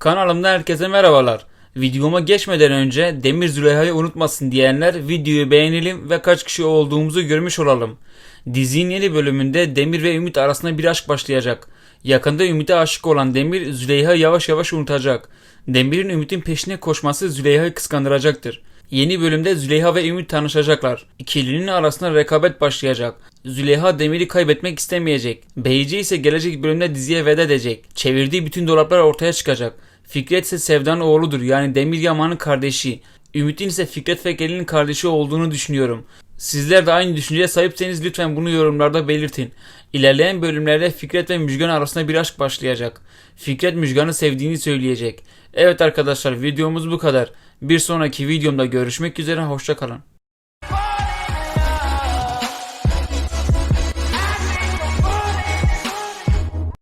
Kanalımda herkese merhabalar. Videoma geçmeden önce Demir Züleyha'yı unutmasın diyenler videoyu beğenelim ve kaç kişi olduğumuzu görmüş olalım. Dizinin yeni bölümünde Demir ve Ümit arasında bir aşk başlayacak. Yakında Ümit'e aşık olan Demir Züleyha yavaş yavaş unutacak. Demir'in Ümit'in peşine koşması Züleyha'yı kıskandıracaktır. Yeni bölümde Züleyha ve Ümit tanışacaklar. İkilinin arasında rekabet başlayacak. Züleyha Demir'i kaybetmek istemeyecek. Beyci ise gelecek bölümde diziye veda edecek. Çevirdiği bütün dolaplar ortaya çıkacak. Fikret ise Sevda'nın oğludur yani Demir Yaman'ın kardeşi. Ümit'in ise Fikret Fekeli'nin kardeşi olduğunu düşünüyorum. Sizler de aynı düşünceye sahipseniz lütfen bunu yorumlarda belirtin. İlerleyen bölümlerde Fikret ve Müjgan arasında bir aşk başlayacak. Fikret Müjgan'ı sevdiğini söyleyecek. Evet arkadaşlar videomuz bu kadar. Bir sonraki videomda görüşmek üzere hoşçakalın.